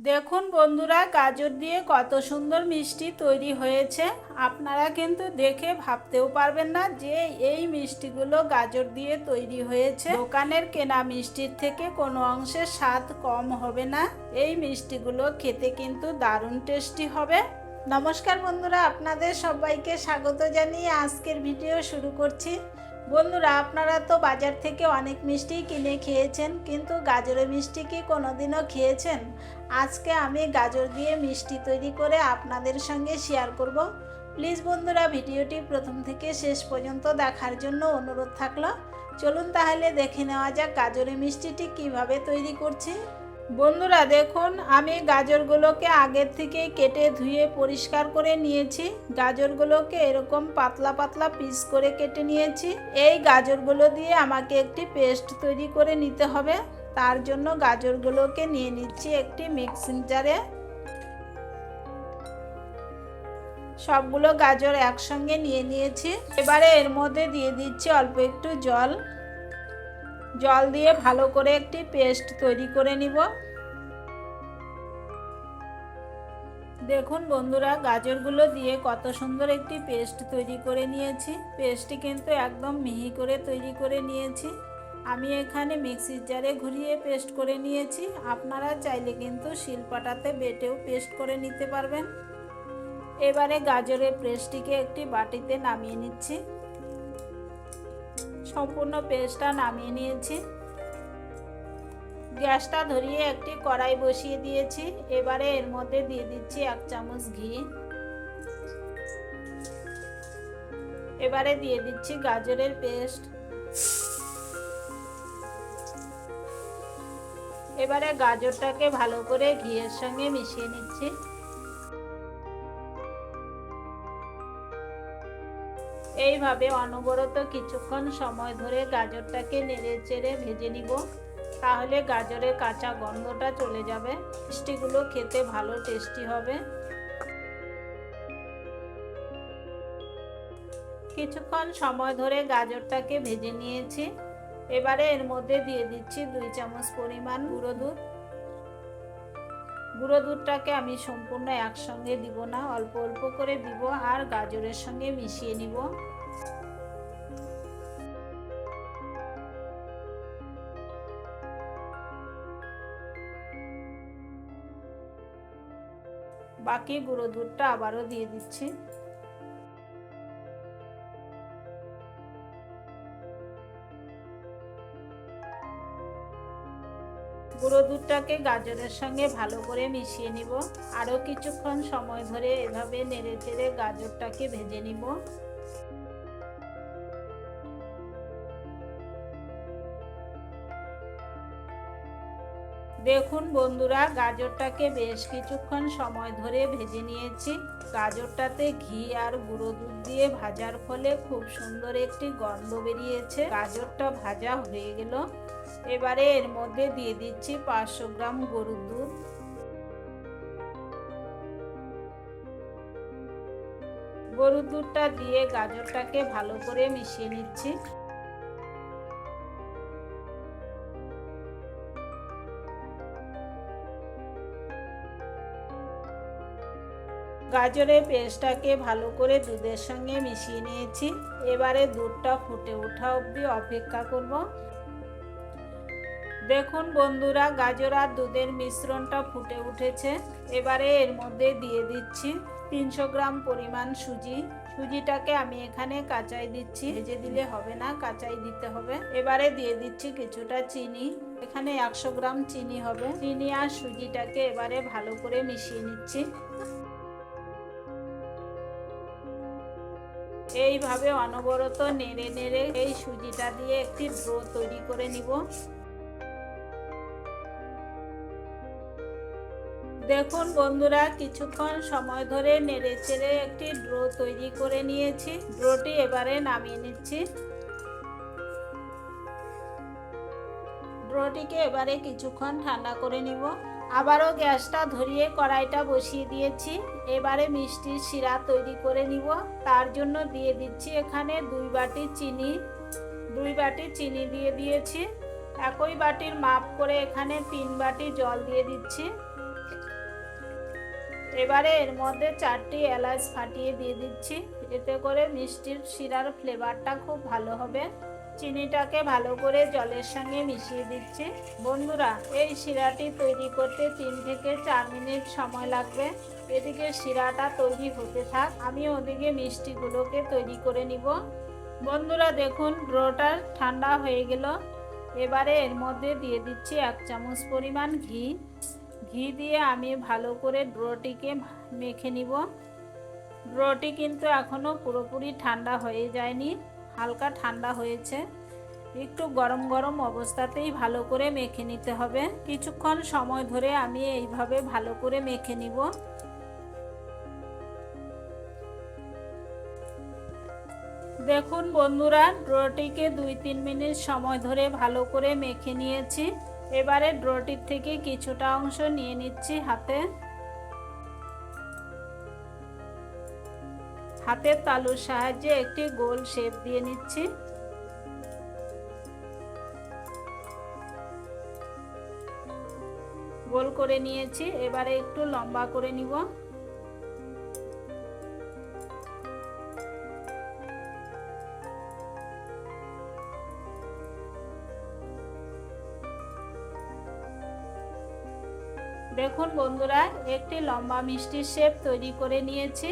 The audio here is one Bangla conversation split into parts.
দেখুন বন্ধুরা, গাজর দিয়ে কত সুন্দর মিষ্টি তৈরি হয়েছে। আপনারা কিন্তু দেখে ভাবতেও পারবেন না যে এই মিষ্টিগুলো গাজর দিয়ে তৈরি হয়েছে। দোকানের কেনা মিষ্টির থেকে কোনো অংশে স্বাদ কম হবে না। এই মিষ্টিগুলো খেতে কিন্তু দারুণ টেস্টি হবে। নমস্কার বন্ধুরা, আপনাদের সবাইকে স্বাগত জানিয়ে আজকের ভিডিও শুরু করছি। বন্ধুরা, আপনারা তো বাজার থেকে অনেক মিষ্টি কিনে খেয়েছেন, কিন্তু গাজরের মিষ্টি কি কোনোদিনও খেয়েছেন? আজকে আমি গাজর দিয়ে মিষ্টি তৈরি করে আপনাদের সঙ্গে শেয়ার করব। প্লিজ বন্ধুরা, ভিডিওটি প্রথম থেকে শেষ পর্যন্ত দেখার জন্য অনুরোধ থাকল। চলুন তাহলে দেখে নেওয়া যাক গাজরের মিষ্টিটি কীভাবে তৈরি করছি। বন্ধুরা দেখুন, আমি গাজরগুলোকে আগের থেকেই কেটে ধুয়ে পরিষ্কার করে নিয়েছি। গাজরগুলোকে এরকম পাতলা পাতলা পিস করে কেটে নিয়েছি। এই গাজরগুলো দিয়ে আমাকে একটি পেস্ট তৈরি করে নিতে হবে। তার জন্য গাজরগুলোকে নিয়ে নিচ্ছি একটি মিক্সিং জারে সবগুলো গাজর একসঙ্গে নিয়ে নিয়েছি। এবারে এর মধ্যে দিয়ে দিচ্ছি অল্প একটু জল। জল দিয়ে ভালো করে একটি পেস্ট তৈরি করে নিব। দেখুন বন্ধুরা, গাজরগুলো দিয়ে কত সুন্দর একটি পেস্ট তৈরি করে নিয়েছি। পেস্টটি কিন্তু একদম মিহি করে তৈরি করে নিয়েছি। আমি এখানে মিক্সির জারে ঘুরিয়ে পেস্ট করে নিয়েছি। আপনারা চাইলে কিন্তু শিলপাটাতে বেটেও পেস্ট করে নিতে পারবেন। এবারে গাজরের পেস্টটিকে একটি বাটিতে নামিয়ে নিচ্ছি। সম্পূর্ণ পেস্টটা নামিয়ে নিয়েছি। গ্যাসটা ধরিয়ে একটি কড়াই বসিয়ে দিয়েছি। এবারে এর মধ্যে দিয়ে দিচ্ছি এক চামচ ঘি। এবারে দিয়ে দিচ্ছি গাজরের পেস্ট। এবারে গাজরটাকে ভালো করে ঘিয়ের সঙ্গে মিশিয়ে নিচ্ছি। এইভাবে অনবরত কিছুক্ষণ সময় ধরে গাজরটাকে নেড়ে চেড়ে ভেজে নিব, তাহলে গাজরের কাঁচা গন্ধটা চলে যাবে। মিষ্টিগুলো খেতে ভালো টেস্টি হবে। কিছুক্ষণ সময় ধরে গাজরটাকে ভেজে নিয়েছি। এবারে এর মধ্যে দিয়ে দিচ্ছি দুই চামচ পরিমাণ গুঁড়ো দুধ। গুঁড়ো দুধটাকে আমি সম্পূর্ণ একসঙ্গে দিব না, অল্প অল্প করে দিব আর গাজরের সঙ্গে মিশিয়ে নিব। বাকি গুঁড়ো দুধটা আবারও দিয়ে দিচ্ছি। গুঁড়ো দুধটাকে গাজরের সঙ্গে ভালো করে মিশিয়ে নিব। আরও কিছুক্ষণ সময় ধরে এভাবে নেড়ে চেড়ে গাজরটাকে ভেজে নিব। দেখুন বন্ধুরা, গাজরটাকে বেশ কিছুক্ষণ সময় ধরে ভেজে নিয়েছি। গাজরটাতে ঘি আর গুঁড়ো দুধ দিয়ে ভাজার ফলে খুব সুন্দর একটি গন্ধ বেরিয়েছে। গাজরটা ভাজা হয়ে গেল। এবারে এর মধ্যে দিয়ে দিচ্ছি পাঁচশো গ্রাম গরুর দুধ। গরুর দুধটা দিয়ে গাজরটাকে ভালো করে মিশিয়ে নিচ্ছি। গাজরের পেস্টটাকে ভালো করে দুধের সঙ্গে মিশিয়ে নিয়েছি। এবারে দুধটা ফুটে ওঠা অবধি অপেক্ষা করব। দেখুন বন্ধুরা, গাজর আর দুধের মিশ্রণটা ফুটে উঠেছে। এবারে এর মধ্যে দিয়ে দিচ্ছি তিনশো গ্রাম পরিমাণ সুজি। সুজিটাকে আমি এখানে কাঁচাই দিচ্ছি। ভেজে দিলে হবে না, কাঁচাই দিতে হবে। এবারে দিয়ে দিচ্ছি কিছুটা চিনি। এখানে একশো গ্রাম চিনি হবে। চিনি আর সুজিটাকে এবারে ভালো করে মিশিয়ে নিচ্ছি। এইভাবে অনবরত নেড়ে নেড়ে এই সুজিটা দিয়ে একটি ড্রো তৈরি করে নিব। দেখুন বন্ধুরা, কিছুক্ষণ সময় ধরে নেড়ে চেড়ে একটি ড্রো তৈরি করে নিয়েছি। ড্রোটি এবারে নামিয়ে নিচ্ছি। ড্রোটিকে এবারে কিছুক্ষণ ঠান্ডা করে নিব। আবারও গ্যাসটা ধরিয়ে কড়াইটা বসিয়ে দিয়েছি। এবারে মিষ্টির শিরা তৈরি করে নিব। তার জন্য দিয়ে দিচ্ছি এখানে দুই বাটি চিনি। দুই বাটি চিনি দিয়ে দিয়েছি। একই বাটির মাপ করে এখানে তিন বাটি জল দিয়ে দিচ্ছি। এবারে এর মধ্যে চারটি এলাচ ফাটিয়ে দিয়ে দিচ্ছি। এতে করে মিষ্টির শিরার ফ্লেভারটা খুব ভালো হবে। চিনিটাকে ভালো করে জলের সঙ্গে মিশিয়ে দিচ্ছি। বন্ধুরা, এই শিরাটি তৈরি করতে তিন থেকে চার মিনিট সময় লাগবে। এদিকে শিরাটা তৈরি হতে থাক, আমি ওদিকে মিষ্টিগুলোকে তৈরি করে নিব। বন্ধুরা, দেখুন ড্রোটা ঠান্ডা হয়ে গেল। এবারে এর মধ্যে দিয়ে দিচ্ছি এক চামচ পরিমাণ ঘি। ঘি দিয়ে আমি ভালো করে ড্রোটিকে মেখে নিব। ড্রোটি কিন্তু এখনও পুরোপুরি ঠান্ডা হয়ে যায়নি। হালকা ঠান্ডা হয়েছে। একটু গরম গরম অবস্থাতেই ভালো করে মেখে নিতে হবে। কিছুক্ষণ সময় ধরে আমি এইভাবে ভালো করে মেখে নিব। দেখুন বন্ধুরা, ড্রোটিকে দুই তিন মিনিট সময় ধরে ভালো করে মেখে নিয়েছি। এবারে ড্রোটির থেকে কিছুটা অংশ নিয়ে নিচ্ছি হাতে। হাতের তালুর সাহায্যে একটি গোল শেপ দিয়ে নিচ্ছি। গোল করে নিয়েছি, এবারে একটু লম্বা করে নিব। দেখুন বন্ধুরা, একটি লম্বা মিষ্টির শেপ তৈরি করে নিয়েছি।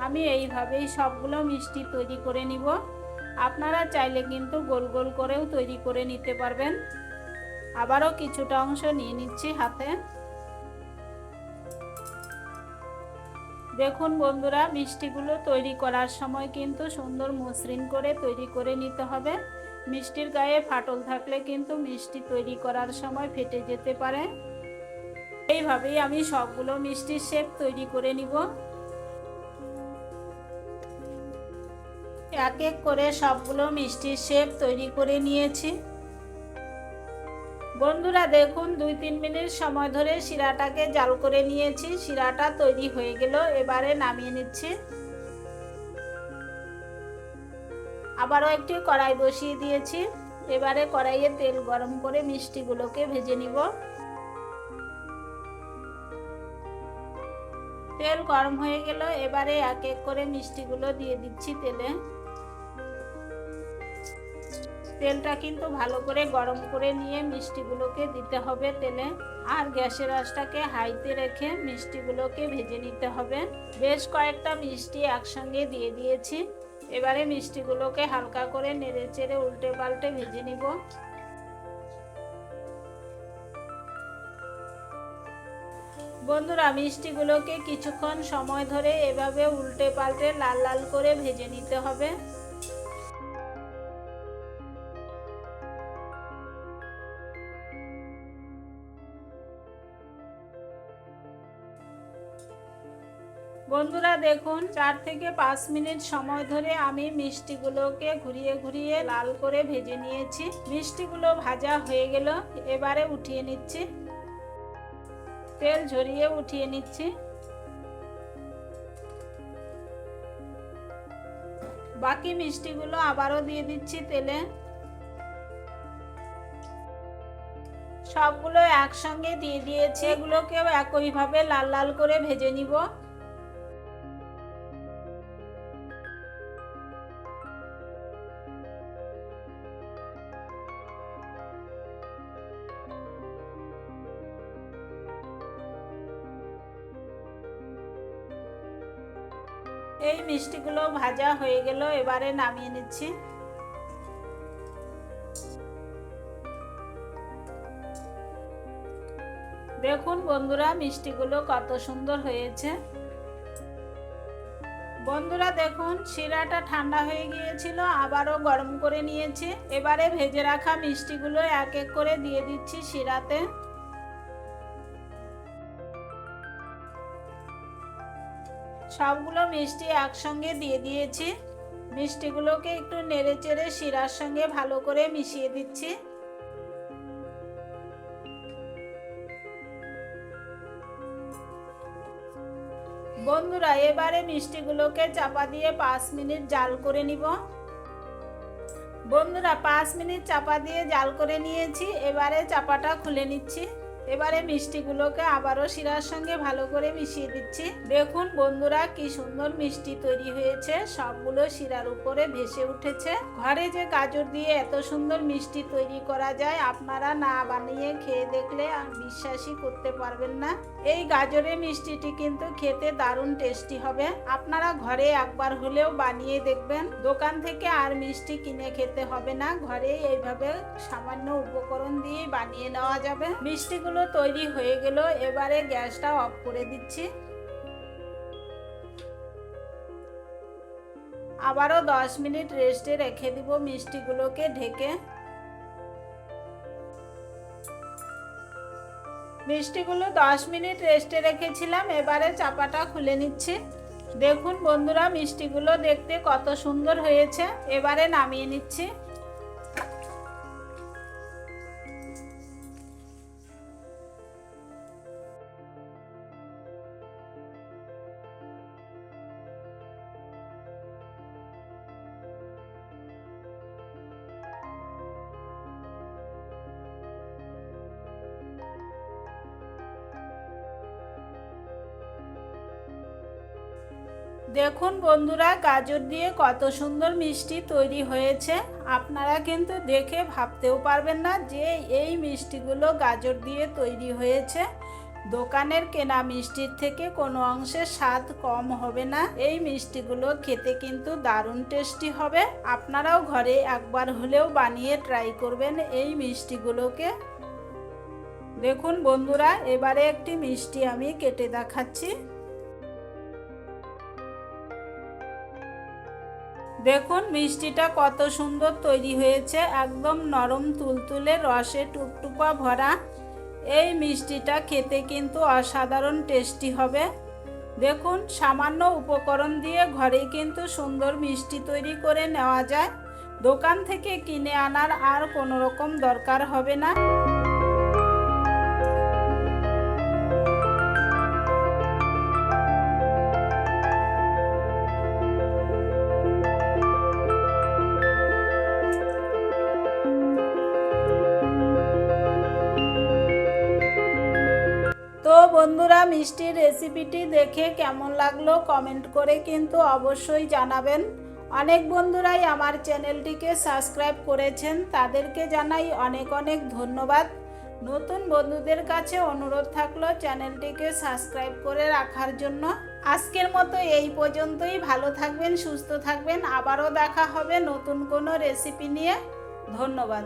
আমি এইভাবেই সবগুলো মিষ্টি তৈরি করে নিব। আপনারা চাইলে কিন্তু গোল গোল করেও তৈরি করে নিতে পারবেন। আবারও কিছুটা অংশ নিয়ে নিচ্ছি হাতে। দেখুন বন্ধুরা, মিষ্টিগুলো তৈরি করার সময় কিন্তু সুন্দর মসৃণ করে তৈরি করে নিতে হবে। মিষ্টির গায়ে ফাটল থাকলে কিন্তু মিষ্টি তৈরি করার সময় ফেটে যেতে পারে। এইভাবেই আমি সবগুলো মিষ্টির শেপ তৈরি করে নিব। এক এক করে সবগুলো মিষ্টির শেপ তৈরি করে নিয়েছি। বন্ধুরা, দেখুন দুই তিন মিনিট সময় ধরে শিরাটাকে জাল করে নিয়েছি। শিরাটা তৈরি হয়ে গেল, এবারে নামিয়ে নিচ্ছি। আবারও একটি কড়াই বসিয়ে দিয়েছি। এবারে কড়াইয়ে তেল গরম করে মিষ্টিগুলোকে ভেজে নিব। তেল গরম হয়ে গেল, এবারে এক এক করে মিষ্টিগুলো দিয়ে দিচ্ছি তেলে। তেলটা কিন্তু ভালো করে গরম করে নিয়ে মিষ্টিগুলোকে দিতে হবে তেলে। আর গ্যাসের আঁচটাকে হাইতে রেখে মিষ্টিগুলোকে ভেজে নিতে হবে। বেশ কয়েকটা মিষ্টি একসঙ্গে দিয়ে দিয়েছি। এবারে মিষ্টিগুলোকে হালকা করে নেড়ে চেড়ে উল্টে পাল্টে ভেজে নিব। বন্ধুরা, মিষ্টিগুলোকে কিছুক্ষণ সময় ধরে এভাবে উল্টে পাল্টে লাল লাল করে ভেজে নিতে হবে। বন্ধুরা দেখুন, চার থেকে পাঁচ মিনিট সময় ধরে আমি মিষ্টিগুলোকে ঘুরিয়ে ঘুরিয়ে লাল করে ভেজে নিয়েছি। মিষ্টিগুলো ভাজা হয়ে গেল, এবারে উঠিয়ে নিচ্ছি। তেল ঝরিয়ে উঠিয়ে নিচ্ছি। বাকি মিষ্টিগুলো আবারও দিয়ে দিচ্ছি তেলে। সবগুলো একসঙ্গে দিয়ে দিয়েছি। এগুলোকেও একইভাবে লাল লাল করে ভেজে নিব। এই মিষ্টিগুলো ভাজা হয়ে গেল, এবারে নামিয়ে নিচ্ছি। দেখুন বন্ধুরা, মিষ্টিগুলো কত সুন্দর হয়েছে। বন্ধুরা, দেখুন, শিরাটা ঠান্ডা হয়ে গিয়েছিল, আবারও গরম করে নিয়েছি। এবারে ভেজে রাখা মিষ্টিগুলো এক এক করে দিয়ে দিচ্ছি শিরাতে। সবগুলো মিষ্টি একসঙ্গে দিয়ে দিয়েছি। মিষ্টিগুলোকে একটু নেড়ে চেড়ে শিরার সঙ্গে ভালো করে মিশিয়ে দিচ্ছি। বন্ধুরা, এবারে মিষ্টিগুলোকে চাপা দিয়ে পাঁচ মিনিট জাল করে নিব। বন্ধুরা, পাঁচ মিনিট চাপা দিয়ে জাল করে নিয়েছি। এবারে চাপাটা খুলে নিচ্ছি। এবারে মিষ্টিগুলোকে আবারও শিরার সঙ্গে ভালো করে মিশিয়ে দিচ্ছি। দেখুন বন্ধুরা, কি সুন্দর মিষ্টি তৈরি হয়েছে। সবগুলো শিরার উপরে ভেসে উঠেছে। ঘরে যে গাজর দিয়ে এত সুন্দর মিষ্টি তৈরি করা যায়, আপনারা না বানিয়ে খেয়ে দেখলে বিশ্বাসই করতে পারবেন না। এই গাজরের মিষ্টিটি কিন্তু খেতে দারুণ টেস্টি হবে। আপনারা ঘরে একবার হলেও বানিয়ে দেখবেন। দোকান থেকে আর মিষ্টি কিনে খেতে হবে না। ঘরে এইভাবে সামান্য উপকরণ দিয়ে বানিয়ে নেওয়া যাবে। মিষ্টিগুলো তৈরি হয়ে গেল, এবারে গ্যাসটা অফ করে দিচ্ছি। আবারও দশ মিনিট রেস্টে রেখে দিব মিষ্টিগুলোকে ঢেকে। মিষ্টিগুলো দশ মিনিট রেস্টে রেখেছিলাম, এবারে চাপাটা খুলে নিচ্ছি। দেখুন বন্ধুরা, মিষ্টিগুলো দেখতে কত সুন্দর হয়েছে, এবারে নামিয়ে নিচ্ছি। দেখুন বন্ধুরা, গাজর দিয়ে কত সুন্দর মিষ্টি তৈরি হয়েছে। আপনারা কিন্তু দেখে ভাবতেও পারবেন না যে এই মিষ্টিগুলো গাজর দিয়ে তৈরি হয়েছে। দোকানের কেনা মিষ্টির থেকে কোনো অংশে স্বাদ কম হবে না। এই মিষ্টিগুলো খেতে কিন্তু দারুণ টেস্টি হবে। আপনারাও ঘরে একবার হলেও বানিয়ে ট্রাই করবেন এই মিষ্টিগুলোকে। দেখুন বন্ধুরা, এবারে একটি মিষ্টি আমি কেটে দেখাচ্ছি। দেখুন, মিষ্টিটা কত সুন্দর তৈরি হয়েছে। একদম নরম তুলতুলে রসে টুকটুপা ভরা। এই মিষ্টিটা খেতে কিন্তু অসাধারণ টেস্টি হবে। দেখুন, সামান্য উপকরণ দিয়ে ঘরেই কিন্তু সুন্দর মিষ্টি তৈরি করে নেওয়া যায়। দোকান থেকে কিনে আনার আর কোনো রকম দরকার হবে না। মিষ্টির রেসিপিটি দেখে কেমন লাগল কমেন্ট করে কিন্তু অবশ্যই জানাবেন। অনেক বন্ধুরাই আমার চ্যানেলটিকে সাবস্ক্রাইব করেছেন, তাদেরকে জানাই অনেক অনেক ধন্যবাদ। নতুন বন্ধুদের কাছে অনুরোধ থাকল চ্যানেলটিকে সাবস্ক্রাইব করে রাখার জন্য। আজকের মতো এই পর্যন্তই, ভালো থাকবেন, সুস্থ থাকবেন, আবারও দেখা হবে নতুন কোনো রেসিপি নিয়ে। ধন্যবাদ।